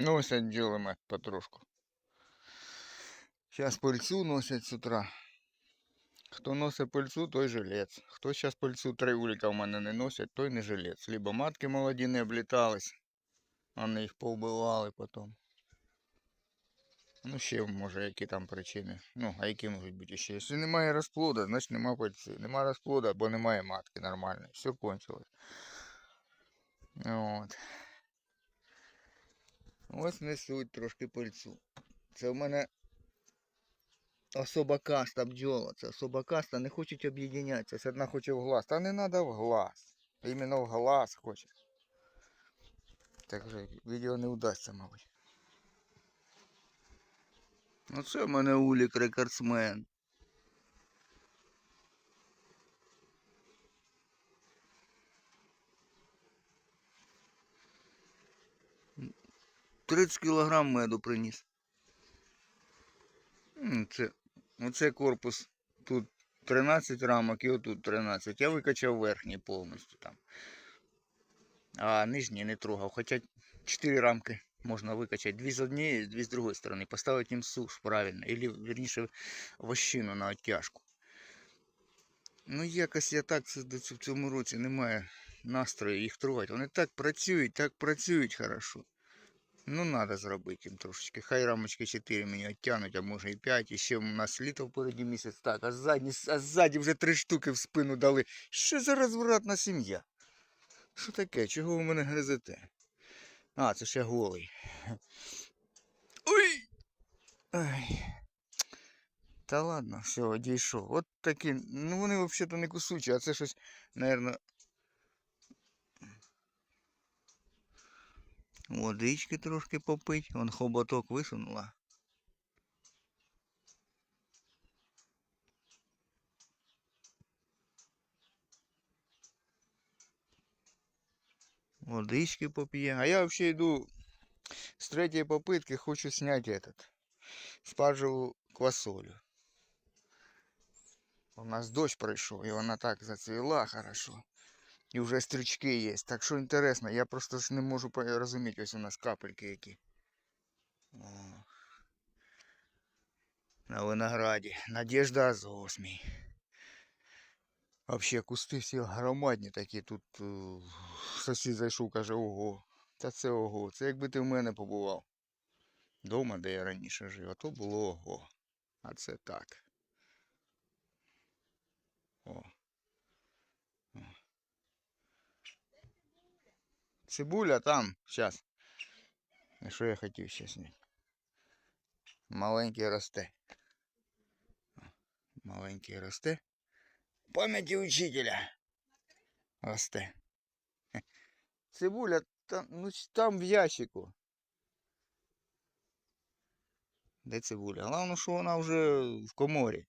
Носять бджоли потрошку. Зараз пильцю носять з утра. Хто носить пильцу, той жилець. Хто зараз пильцу три уліка в мене не носять, той не жилець. Либо матки молоді не облітались, вони їх повбивали потім. Ну, ще може, які там причини. Ну, а які можуть бути ще? Якщо немає розплода, значить нема пильці. Нема розплода, бо немає матки нормальної. Все кончилось. От. Ось несуть трошки пильцу. Це в мене особа каста бджола. Це особа каста не хочуть об'єднятися. Одна хоче в глаз. Та не треба в глаз. Іменно в глаз хоче. Так вже відео не вдасться, мабуть. Ну це в мене улік рекордсмен. 30 кілограм меду приніс. Це, оце корпус. Тут 13 рамок і отут 13. Я викачав верхній повністю там. А нижній не трогав. Хоча 4 рамки можна викачати. Дві з однієї, дві з другої сторони. Поставити їм суш правильно. Или, вірніше, вощину на оттяжку. Ну якось я так в цьому році немає настрою їх трогати. Вони так працюють, так працюють хорошо. Ну, треба зробити їм трошечки. Хай рамочки 4 мені оттянуть, а може і 5. І ще у нас літо впереді місяць. Так, а ззаді, а ззаді вже три штуки в спину дали. Що за розвратна сім'я? Що таке? Чого ви мене гризете? А, це ще голий. Ой! Ай. Та ладно, все, одійшов. От такі. Ну вони взагалі-то не кусучі, а це щось, наверное. Водички трошки попить. Вон хоботок висунула. Водички поп'є. А я взагалі йду з третьої попитки, хочу зняти этот спаржеву квасолю. У нас дощ пройшов, і вона так зацвіла хорошо. І вже стрічки є. Так що інтересно, я просто ж не можу розуміти, ось у нас капельки які. О. На винограді. Надежда Азосмій. Вообще кусти всі громадні такі. Тут е, сусід зайшов, каже, ого. Та це ого. Це якби ти в мене побував. Дома, де я раніше жив, а то було ого. А це так. О. Цибуля там, зараз. А що я хотів ще зняти? Маленький росте. Маленький росте. Пам'яті учителя. Росте. Цибуля там, ну, там в ящику. Де цибуля? Головне, що вона вже в коморі.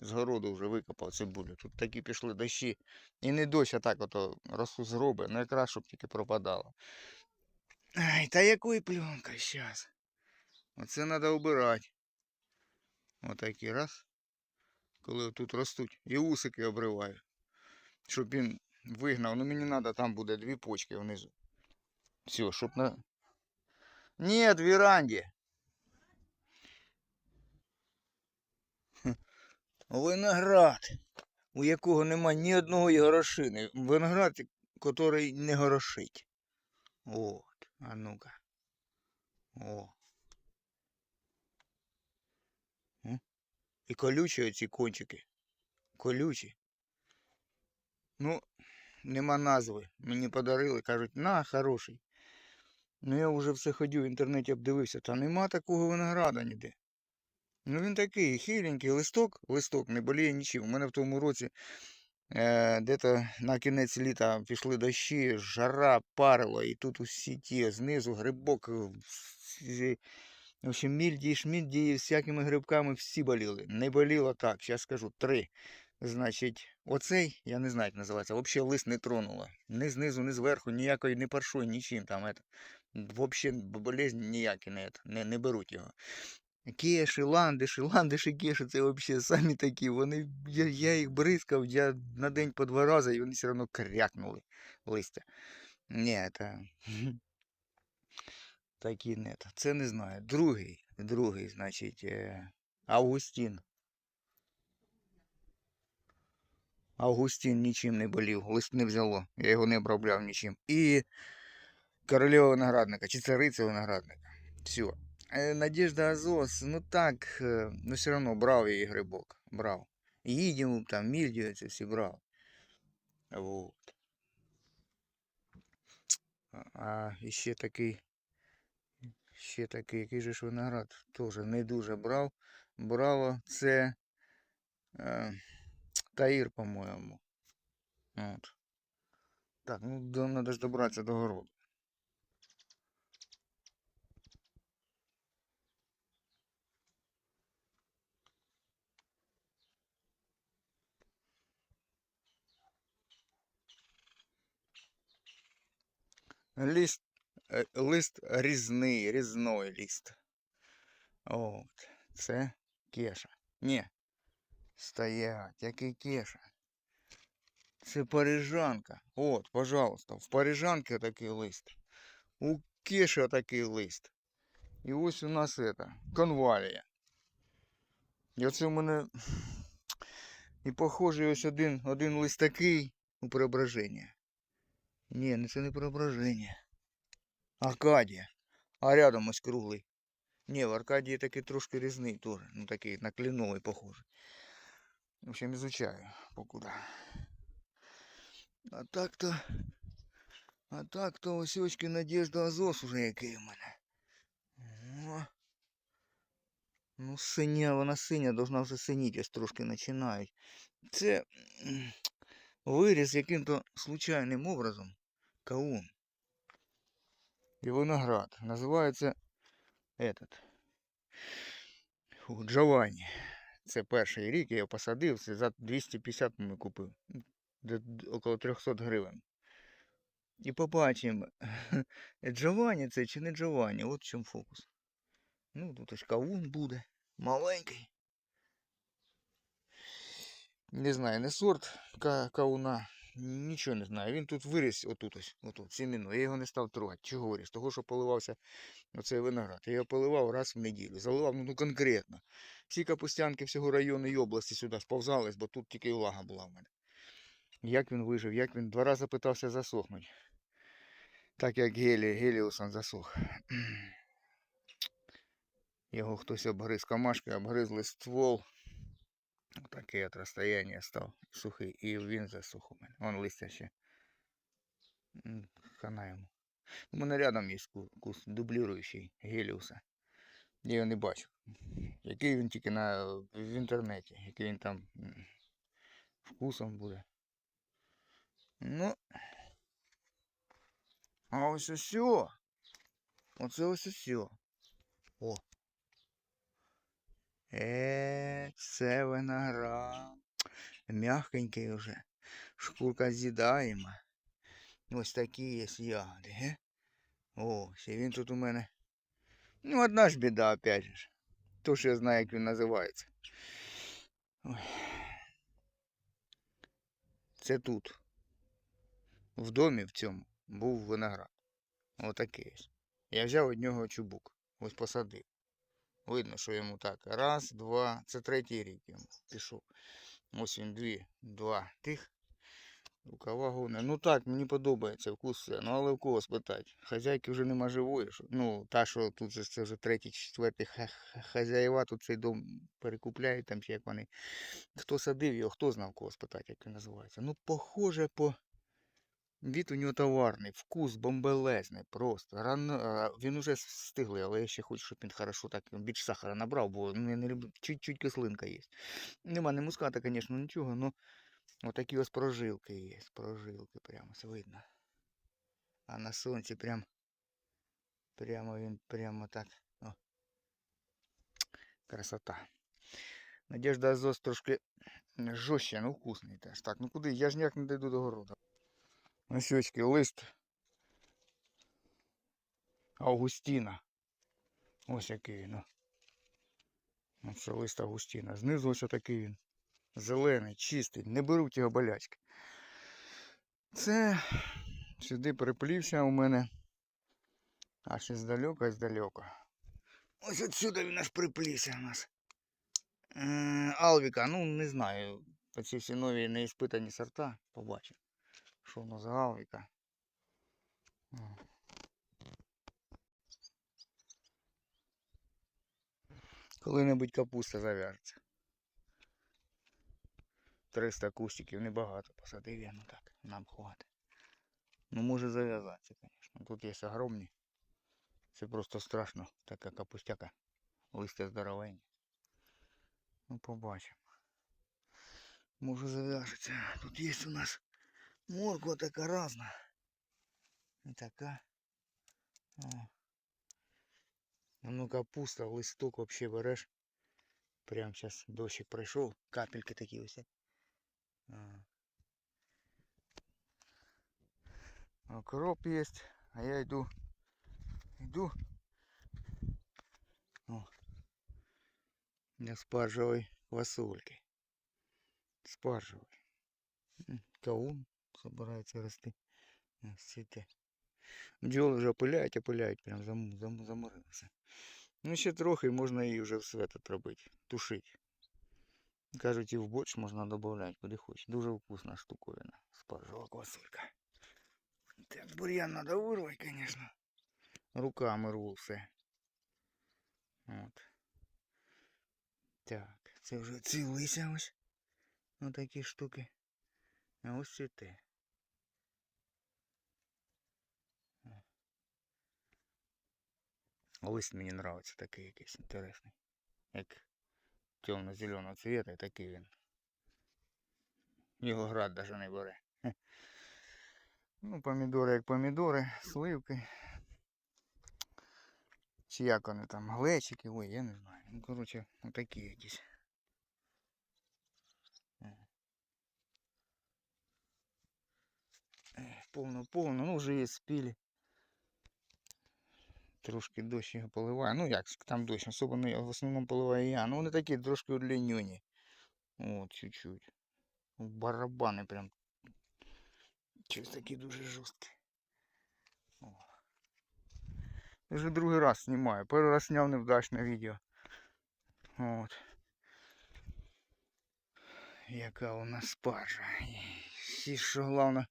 З городу вже викопав цибулю. Тут такі пішли дощі. І не дощ, а так ото росу зроби. Ну щоб тільки пропадало. Ай, та якої пленка зараз? Оце треба обирати. Отакі раз. Коли тут ростуть. І усики обриваю. Щоб він вигнав. Ну мені треба, там буде дві почки внизу. Все, щоб на. Ні, в веранді. Виноград, у якого нема ні одної горошини. Виноград, який не горошить. От, а ну-ка. О. І колючі оці кончики. Колючі. Ну, нема назви. Мені подарили, кажуть, на, хороший. Ну я вже все ходив в інтернеті обдивився, та нема такого винограда ніде. Ну він такий хиленький, листок, листок не боліє нічим. У мене в тому році е, де-то на кінець літа пішли дощі, жара парило, і тут усі ті знизу грибок, в общем, мільдії, шмільдії, всякими грибками всі боліли. Не боліло так, зараз скажу, три. Значить, оцей, я не знаю, як називається, взагалі лист не тронуло. Ні знизу, ні зверху, ніякої не паршою, нічим там. Взагалі болезнь ніякі не, не, не беруть його. Кеші, ландиші, ландиші, кеші, це взагалі самі такі. Вони, я, я їх бризкав, я на день по два рази, і вони все одно крякнули листя. Ні, це... Такі нет. Це не знаю. Другий. Другий, значить, е, Августін. Августін нічим не болів, лист не взяло. Я його не обробляв нічим. І королева виноградника, чи цариця виноградника. Все. Е, Надежда Азос, ну так, е, ну все одно брав її грибок. Брав. Їдім, там, мільдію, це всі брав. Вот. А- ще такий. Ще такий, який же ж виноград, теж не дуже брав. Брало це е, Таїр, по-моєму. От. Так, ну надо ж добратися до городу. Лист, е, лист різний, різной лист. От. Це кеша. Ні. Стоять, який кеша. Це парижанка. От, пожалуйста, в парижанки такий лист. У кеші такий лист. І ось у нас это, конвалія. І оце у мене. І похожий ось один, один лист такий у преображення. Ні, ну це не преображення. Аркадія. А рядом ось круглий. Ні, в Аркадії такий трошки різний теж. Ну такий на кленовий похожий. В общем, изучаю покуда. А так-то. А так-то ось очки Надежда Азос уже який у мене. О. Ну, синя, вона синя, должна вже синіти, ось трошки починають. Це виріс яким-то случайним образом. Каун. І виноград. Називається этот. Фу, Джованні. Це перший рік, я його посадив, це за 250 ми купив. Около 300 гривень. І побачимо, Джованні це чи не Джованні, от в чому фокус. Ну, тут ось кавун буде. Маленький. Не знаю, не сорт ка- кауна. Нічого не знаю. Він тут виріс отут ось, отут, сіміно. Я його не став трогати. Чого виріс? Того, що поливався оцей виноград. Я його поливав раз в неділю. Заливав, ну, конкретно. Всі капустянки всього району і області сюди сповзались, бо тут тільки влага була в мене. Як він вижив, як він два рази питався засохнути. Так як Гелі, Геліусон засох. Його хтось обгриз камашкою, обгризли ствол. Таке от розстояння став сухий. І він засох у мене. Вон листя ще. М, Хана йому. У мене рядом є ку- кус дубліруючий Геліуса. Я його не бачу. Який він тільки на, в інтернеті, який він там вкусом буде. Ну. А ось усьо. Оце ось усьо. О. Е, це виноград. Мягкенький уже. Шкурка з'їдаєма. Ось такі є ягоди, ге? Ось, і він тут у мене. Ну, одна ж біда, опять же. То, що я знаю, як він називається. Ой. Це тут. В домі в цьому був виноград. Отакий ось. Я взяв від нього чубук. Ось посадив. Видно, що йому так. Раз, два. Це третій рік йому пішов. Ось він дві, два тих. Рукава гоне. Ну так, мені подобається вкус все. Ну але в кого спитати? Хазяйки вже нема живої. Що... Ну, та, що тут же це вже третій, четвертий ха- ха- хазяєва тут цей дом перекупляють там як вони. Хто садив його, хто знав кого спитати, як він називається. Ну, похоже по. Від у нього товарний, вкус бомбелезний просто. Рано, він уже стиглий, але я ще хочу, щоб він хорошо так більш сахара набрав, бо ну, я не люблю, чуть-чуть кислинка є. Нема не муската, звісно, нічого, але отакі ось прожилки є. Прожилки прямо ось видно. А на сонці прям прямо він прямо так. О. Красота. Надежда Азос трошки жорстче, ну вкусний теж. Так, ну куди? Я ж ніяк не дойду до городу. Ось очки, лист Августіна. Ось який він. о. Оце лист Августіна. Знизу ось такий він. Зелений, чистий. Не беруть його болячки. Це сюди переплівся у мене Аж издалека, издалека. Ось отсюда він аж приплісся у нас. Е, Алвіка, ну не знаю. Оці всі нові неіспитані сорта. Побачимо. Що воно за Алвіка. Коли-небудь капуста зав'яжеться. 300 кустиків небагато посадив я, ну так, нам хватить. Ну може зав'язатися, звісно. Тут є огромні. Це просто страшно, така капустяка. Листя здоровенні. Ну побачимо. Може зав'яжеться. Тут є у нас морква така разна. І така. О. А Ну капуста, листок вообще береш. Прям сейчас дощик пройшов, капельки такі ось. А. Окроп есть, а я йду. Йду. О. Для спаржевой квасольки. Спаржевой. Каун собирається рости. Ось цвіте. Бджоли вже опиляють, опиляють, прям зам, зам, заморилися. Ну ще трохи і можна її вже в свет отробити, тушить. Кажуть, і в борщ можна додати, куди хочеш. Дуже вкусна штуковина. Спаржева квасолька. Так, бур'ян треба вирвати, звісно. Руками рву все. От. Так, це вже цілися ось. Отакі штуки. А ось це те. Лист мені нравиться такий якийсь інтересний. Як темно-зеленого цвета, і такий він. Його град даже не бере. Ну, помідори як помідори, сливки. Чи як вони там, глечики, ой, я не знаю. Ну, коротше, отакі якісь. Повно-повно, ну вже є спілі. Трошки дощ його поливає. Ну як там дощ, особо не в основному поливаю я. Ну вони такі трошки удлінені. От, чуть-чуть. Барабани прям. Щось такі дуже жорсткі. О. Вже другий раз знімаю. Перший раз зняв невдачне відео. От. Яка у нас спаржа. І що головне,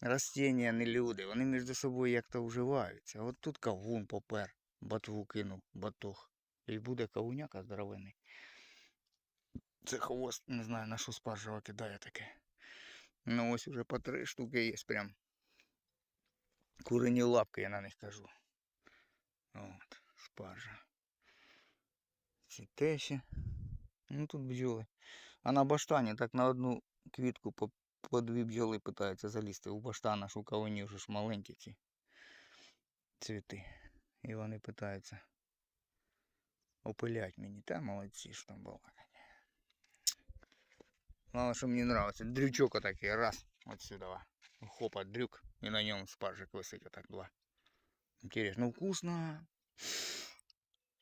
растения, не люди. Вони між собою як-то уживаються. От тут кавун попер, ботву кинув, батог. І буде кавуняка здоровений. Це хвост, не знаю на що спаржа кидає таке. Ну ось уже по три штуки є прям. Курені лапки, я на них кажу. От, спаржа. Ці тещі. Ну тут бджоли. А на баштані так на одну квітку по, по дві бджоли питаються залізти. У баштана ж у вже ж маленькі ці цвіти. І вони питаються опилять мені. Та молодці, що там балакать. Мало що мені нравится. Дрючок отакий, раз, от сюда. Хопа, дрюк. І на ньому спаржик висить отак два. Интересно, ну вкусно.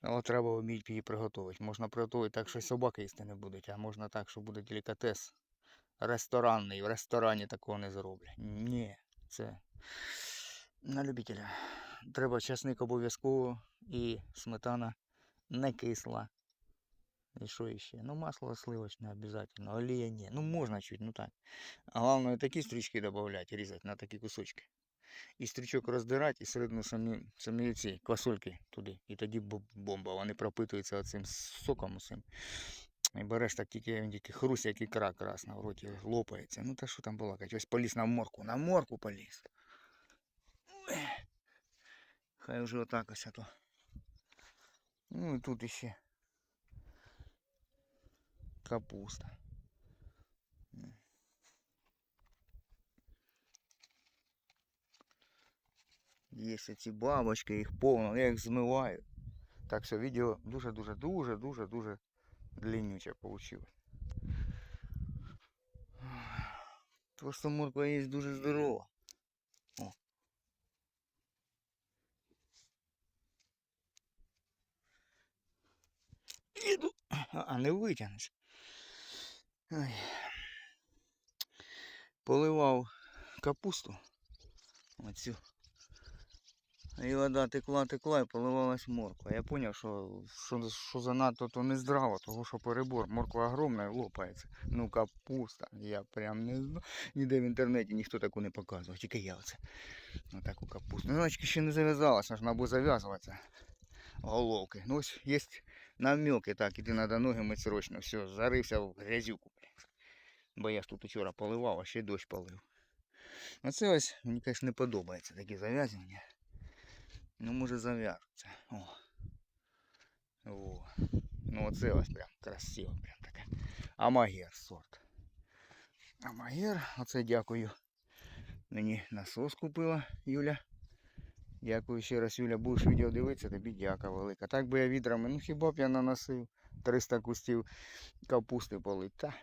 Але треба вміти її приготувати. Можна приготувати так, що собаки їсти не будуть, а можна так, що буде делікатес ресторанний. В ресторані такого не зроблять. Ні, це на любителя. Треба часник обов'язково і сметана не кисла. І що іще? Ну масло сливочне обов'язково, олія ні. Ну можна чуть, ну так. Головне такі стрічки додати, різати на такі кусочки. І стрічок роздирати, і середину самі, самі ці квасольки туди. І тоді бомба. Вони пропитуються оцим соком усім. І береш так тільки, він тільки хруст, як ікра красна, в роті лопається. Ну та що там балакать? Ось поліз на морку, на морку поліз. Ой. Хай вже отак ось а то. Ну і тут іще. Капуста. М. Є ці бабочки, їх повно, я їх змиваю. Так що відео дуже-дуже дуже длиннюче вийшло. Просто морква є дуже здорова. О. Іду. А, не витягнеш. Ой. Поливав капусту. Оцю. І вода текла, текла і поливалась морква. Я зрозумів, що, що, що занадто то не здраво, тому що перебор. Морква огромна і лопається. Ну капуста. Я прям не знаю. Ніде в інтернеті ніхто таку не показував, тільки я оце. Отаку капусту. Ну, значить, ще не зав'язалася, аж треба зав'язуватися. Головки. Ну ось є намеки, так, іти треба ноги мити срочно. Все, зарився в грязюку. Бо я ж тут вчора поливав, а ще дощ полив. А це ось мені, звісно, не подобається такі зав'язування. Ну, може зав'яжуться. О. О. Ну оце ось прям красиво, прям таке. Амагер сорт. Амагер, оце дякую. Мені насос купила Юля. Дякую ще раз, Юля, будеш відео дивитися, тобі дяка велика. Так би я відрами, ну хіба б я наносив 300 кустів капусти полить, та.